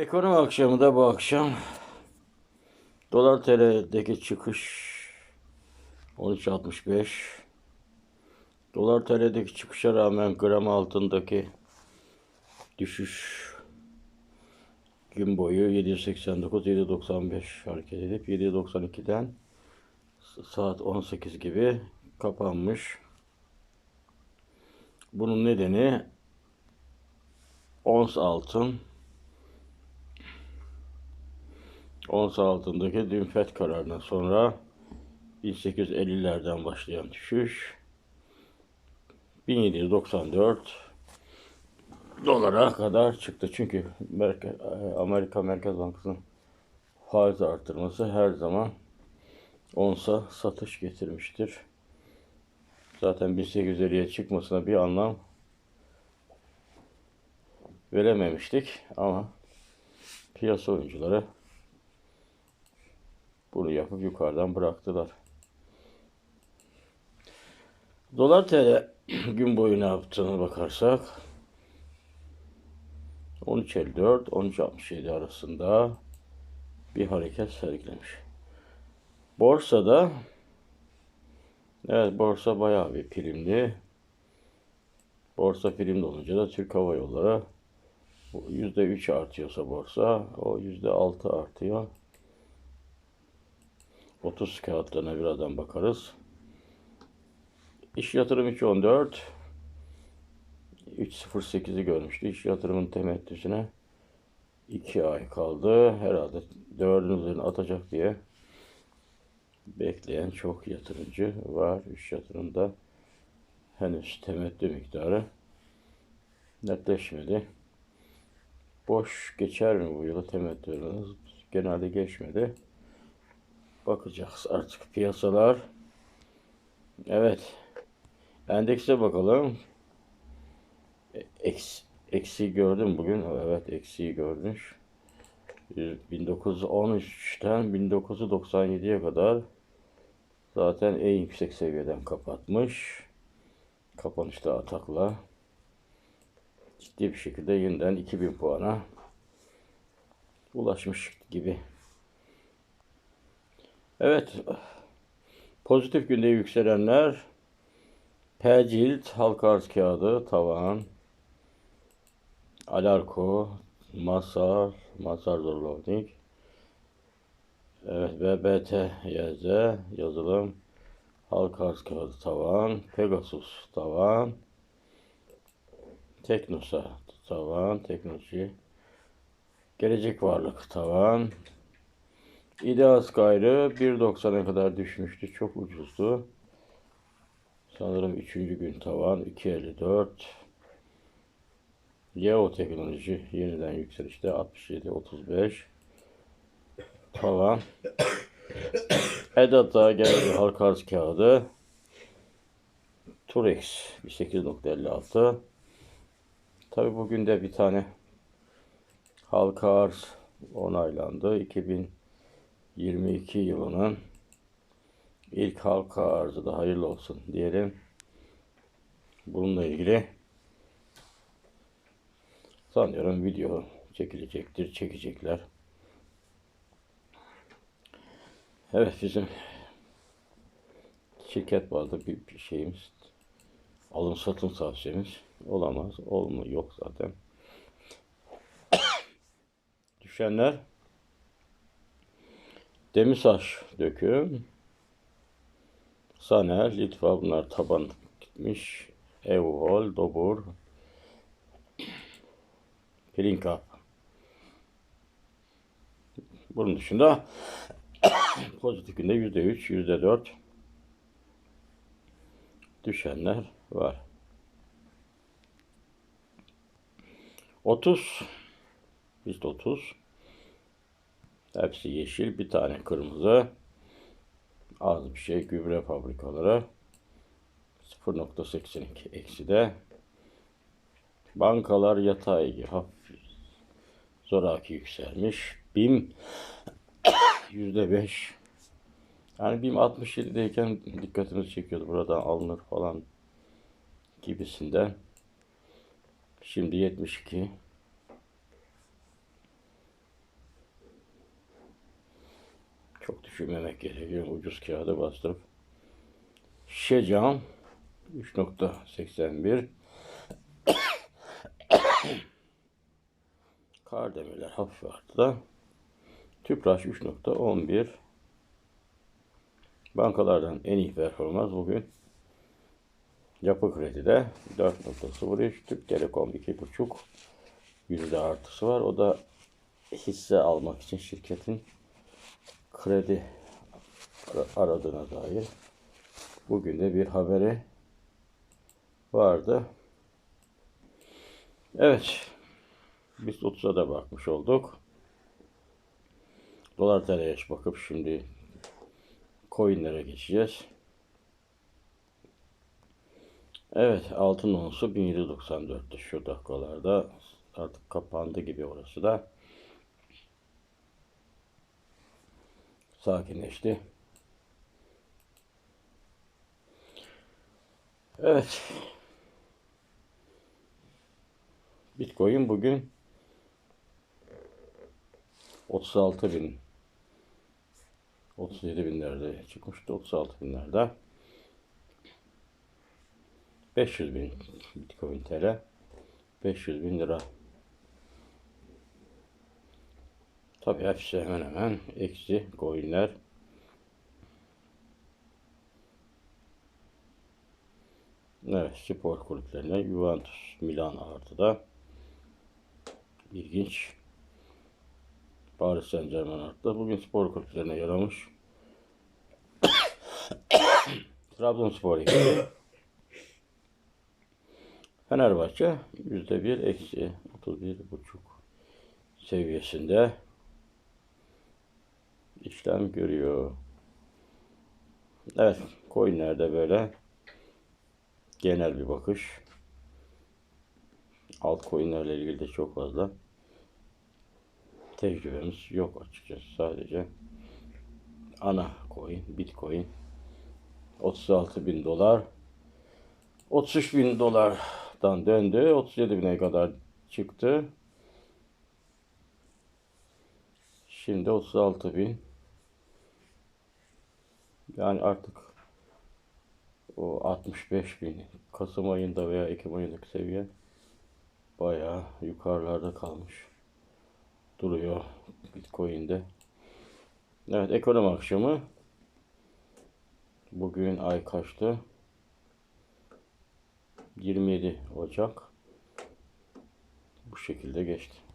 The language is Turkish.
Ekonomi akşamı da bu akşam. Dolar TL'deki çıkış 13.65 dolar TL'deki çıkışa rağmen gram altındaki düşüş gün boyu 789 795 hareket edip 792'den saat 18 gibi kapanmış. Bunun nedeni ons altın ons altındaki dün FED kararından sonra 1850'lerden başlayan düşüş 1794 dolara kadar çıktı. Çünkü Amerika Merkez Bankası'nın faiz artırması her zaman onsa satış getirmiştir. Zaten 1850'ye çıkmasına bir anlam verememiştik ama piyasa oyuncuları bunu yapıp yukarıdan bıraktılar. Dolar TL gün boyu ne yaptığını bakarsak 13.54 13.67 arasında bir hareket sergilemiş. Borsada evet borsa bayağı bir primli. Borsa primli olunca da Türk Hava Yolları %3 artıyorsa borsa o %6 artıyor. 30 kağıtlarına birazdan bakarız. İş yatırım 3.14 3.08'i görmüştü. İş yatırımın temettüsüne 2 ay kaldı. Herhalde 4'ün üzerine atacak diye bekleyen çok yatırımcı var. İş yatırımda henüz temettü miktarı netleşmedi. Boş geçer mi bu yıla temettüleriniz? Genelde geçmedi. Bakacağız artık piyasalar. Evet. Endekse bakalım. Eksi, eksiği gördüm bugün. Evet eksiği görmüş. 1913'ten 1997'ye kadar zaten en yüksek seviyeden kapatmış. Kapanışta atakla ciddi bir şekilde yeniden 2000 puana ulaşmış gibi. Evet. Pozitif günde yükselenler P cilt, halka arz kağıdı, tavan, Alarko, Masar, Masar Zorlovnik, evet BBT YZ, yazılım, halka arz kağıdı, tavan, Pegasus, tavan, Teknosa, tavan, teknoloji, gelecek varlık, tavan, İdeas gayrı 1.90'a kadar düşmüştü. Çok ucuzdu. Sanırım 3. gün tavan 2.54. Yeo teknoloji yeniden yükselişte 67.35. Tavan. Edat'a geldi halka arz kağıdı. Turex 8.56. Tabi bugün de bir tane halka arz onaylandı. 2000 22 yılının ilk halka arzı da hayırlı olsun diyelim. Bununla ilgili sanıyorum video çekilecektir, çekecekler. Evet bizim şirket bazlı bir, şeyimiz alım satım tavsiyemiz olamaz. Olmu yok zaten. Düşenler Demirtaş döküm. Saner, Litva bunlar taban gitmiş. Evhol, Dobur, Pilinkap. Bunun dışında pozitif günde yüzde üç, yüzde dört düşenler var. 30 biz 30 Hepsi yeşil, bir tane kırmızı. Az bir şey gübre fabrikaları. 0.82 eksi de. Bankalar yatay hafif zoraki yükselmiş. BİM %5 yani BİM 67'deyken dikkatimizi çekiyordu. Buradan alınır falan gibisinden. Şimdi 72. üşümemek gerekiyor. Ucuz kağıda bastırıp. Şecam 3.81 Kardemirler hafif arttı. Tüpraş 3.11 Bankalardan en iyi performans bugün Yapı Kredi'de 4.03 Türk Telekom 2.5 yüzde artısı var. O da hisse almak için şirketin kredi ara- aradığına dair bugün de bir haberi vardı. Evet. Biz 30'a da bakmış olduk. Dolar TL'ye bakıp şimdi coinlere geçeceğiz. Evet altın onsu 1794'te şu dakikalarda artık kapandı gibi orası da. Sakinleşti. Evet. Bitcoin bugün 36 bin 37 binlerde çıkmıştı 36 binlerde 500 bin Bitcoin TL 500 bin lira Tabii hepsi hemen hemen eksi coinler Evet spor kulüplerine Juventus Milan artıda ilginç Paris Saint Germain arttı. Bugün spor kulüplerine yaramış. Trabzonspor eksi. Fenerbahçe yüzde bir eksi 31 buçuk seviyesinde işlem görüyor. Evet, coinlerde böyle genel bir bakış. Altcoin'lerle ilgili de çok fazla tecrübemiz yok açıkçası. Sadece ana coin, bitcoin 36 bin dolar 33 bin dolardan döndü. 37 bine kadar çıktı. Şimdi 36 bin. Yani artık o 65 bin Kasım ayında veya Ekim ayındaki seviye bayağı yukarılarda kalmış duruyor Bitcoin'de. Evet ekonomi akşamı bugün ay kaçtı? 27 Ocak bu şekilde geçti.